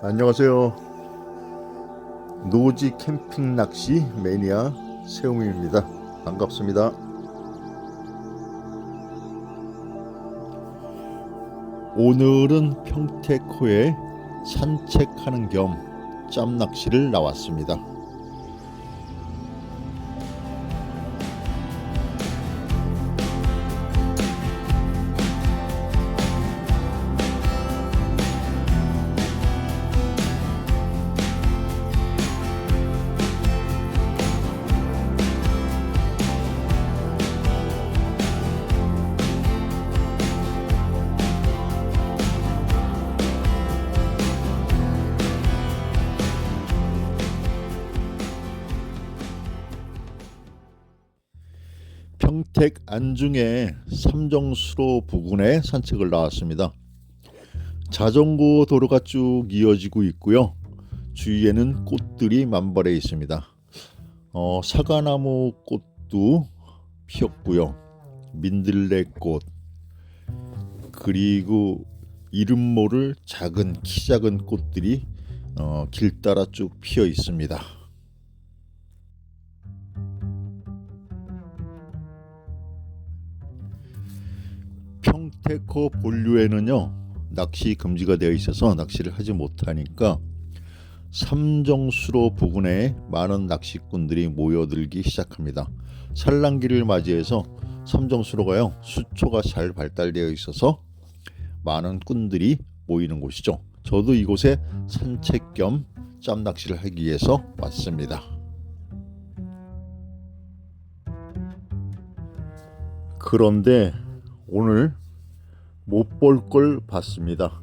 안녕하세요. 노지 캠핑 낚시 매니아 세웅입니다. 반갑습니다. 오늘은 평택호에 산책하는 겸 짬낚시를 나왔습니다. 평택 안중의 삼정수로 부근에 산책을 나왔습니다. 자전거 도로가 쭉 이어지고 있고요. 주위에는 꽃들이 만발해 있습니다. 어, 사과나무 꽃도 피었고요. 민들레꽃 그리고 이름 모를 작은 키 작은 꽃들이 어, 길 따라 쭉 피어 있습니다. 평택호 본류에는요 낚시 금지가 되어 있어서 낚시를 하지 못하니까 삼정수로 부근에 많은 낚시꾼들이 모여들기 시작합니다. 산란기를 맞이해서 삼정수로가요 수초가 잘 발달되어 있어서 많은 꾼들이 모이는 곳이죠. 저도 이곳에 산책 겸 짬낚시를 하기 위해서 왔습니다. 그런데 오늘 못 볼 걸 봤습니다.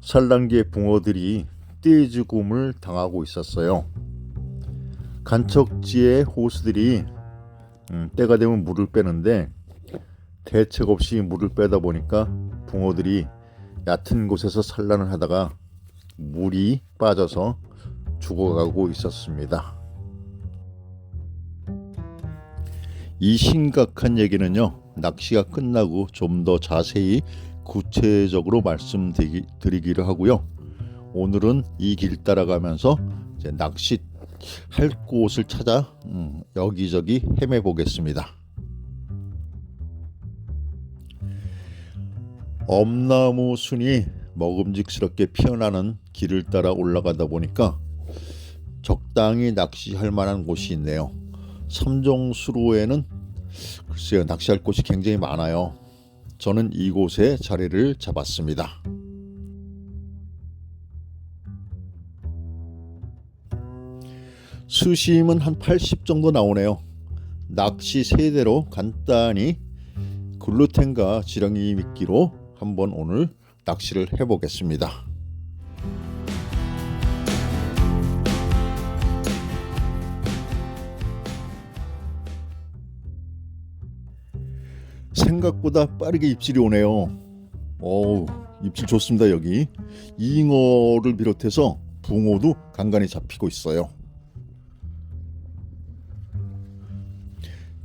산란기의 붕어들이 떼죽음을 당하고 있었어요. 간척지의 호수들이 음, 때가 되면 물을 빼는데 대책 없이 물을 빼다 보니까 붕어들이 얕은 곳에서 산란을 하다가 물이 빠져서 죽어가고 있었습니다. 이 심각한 얘기는요 낚시가 끝나고 좀 더 자세히 구체적으로 말씀드리기로 하고요 오늘은 이 길 따라가면서 낚시 할 곳을 찾아 음, 여기저기 헤매 보겠습니다. 엄나무 순이 먹음직스럽게 피어나는 길을 따라 올라가다 보니까 적당히 낚시할 만한 곳이 있네요. 삼종수로에는 글쎄요 낚시할 곳이 굉장히 많아요. 저는 이곳에 자리를 잡았습니다. 수심은 한 80 정도 나오네요. 낚시 세대로 간단히 글루텐과 지렁이 미끼로 한번 오늘 낚시를 해보겠습니다. 생각보다 빠르게 입질이 오네요. 어우, 입질 좋습니다, 여기. 잉어를 비롯해서 붕어도 간간히 잡히고 있어요.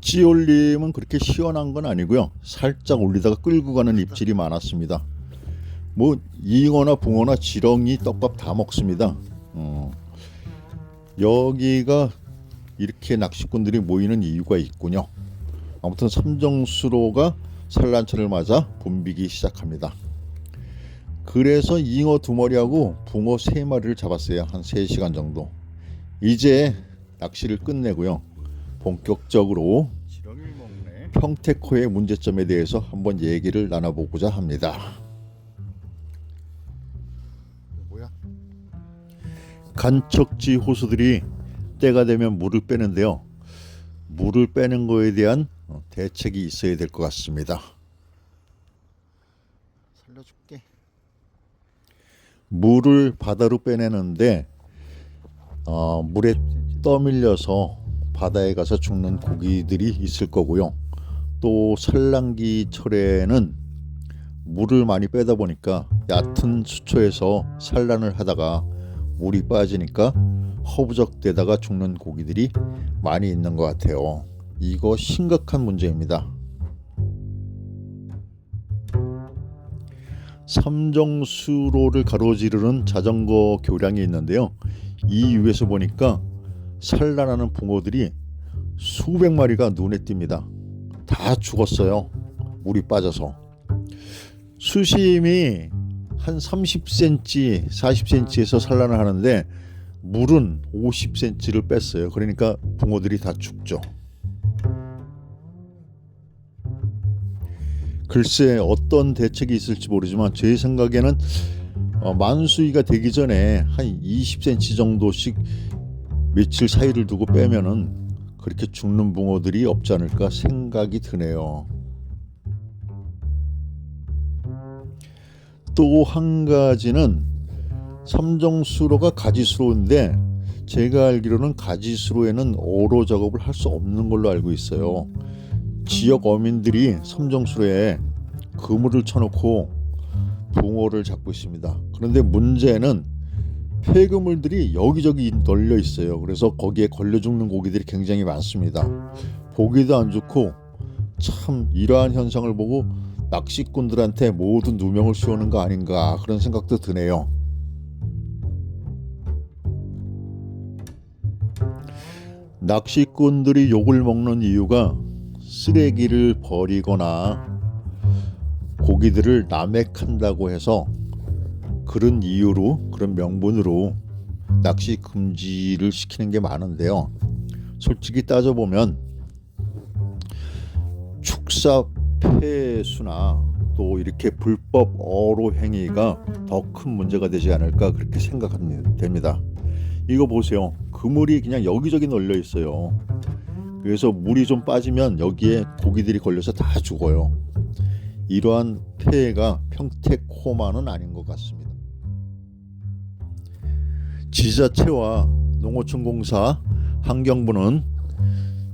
찌올림은 그렇게 시원한 건 아니고요. 살짝 올리다가 끌고 가는 입질이 많았습니다. 뭐 잉어나 붕어나 지렁이 떡밥 다 먹습니다. 어, 여기가 이렇게 낚시꾼들이 모이는 이유가 있군요. 아무튼 삼정수로가 산란철을 맞아 붐비기 시작합니다. 그래서 잉어 두 마리하고 붕어 세 마리를 잡았어요. 한 3시간 정도. 이제 낚시를 끝내고요. 본격적으로 평택호의 문제점에 대해서 한번 얘기를 나눠보고자 합니다. 간척지 호수들이 때가 되면 물을 빼는데요. 물을 빼는 거에 대한 어, 대책이 있어야 될 것 같습니다. 살려줄게. 물을 바다로 빼내는데 어, 물에 떠밀려서 바다에 가서 죽는 고기들이 있을 거고요. 또 산란기철에는 물을 많이 빼다 보니까 얕은 수초에서 산란을 하다가 물이 빠지니까 허부적대다가 죽는 고기들이 많이 있는 것 같아요. 이거 심각한 문제입니다. 삼정수로를 가로지르는 자전거 교량이 있는데요. 이 위에서 보니까 산란하는 붕어들이 수백 마리가 눈에 띕니다. 다 죽었어요. 물이 빠져서. 수심이 한 30cm, 40cm에서 산란을 하는데 물은 50cm를 뺐어요. 그러니까 붕어들이 다 죽죠. 글쎄 어떤 대책이 있을지 모르지만 제 생각에는 어, 만수위가 되기 전에 한 20cm 정도씩 며칠 사이를 두고 빼면은 그렇게 죽는 붕어들이 없지 않을까 생각이 드네요. 또 한 가지는 삼정수로가 가지수로인데 제가 알기로는 가지수로에는 어로 작업을 할 수 없는 걸로 알고 있어요. 지역 어민들이 삼정수로에 그물을 쳐놓고 붕어를 잡고 있습니다. 그런데 문제는 폐그물들이 여기저기 널려 있어요. 그래서 거기에 걸려 죽는 고기들이 굉장히 많습니다. 보기도 안 좋고 참 이러한 현상을 보고 낚시꾼들한테 모두 누명을 씌우는 거 아닌가 그런 생각도 드네요. 낚시꾼들이 욕을 먹는 이유가 쓰레기를 버리거나 고기들을 남획한다고 해서 그런 이유로 그런 명분으로 낚시 금지를 시키는 게 많은데요. 솔직히 따져보면 축사 폐수나 또 이렇게 불법 어로 행위가 더 큰 문제가 되지 않을까 그렇게 생각됩니다. 이거 보세요. 그물이 그냥 여기저기 널려 있어요. 그래서 물이 좀 빠지면 여기에 고기들이 걸려서 다 죽어요. 이러한 폐해가 평택호만은 아닌 것 같습니다. 지자체와 농어촌공사 환경부는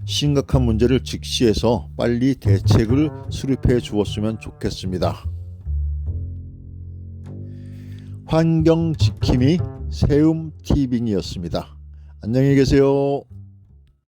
심각한 문제를 직시해서 빨리 대책을 수립해 주었으면 좋겠습니다. 환경 지킴이 세움 티빙이었습니다. 안녕히 계세요.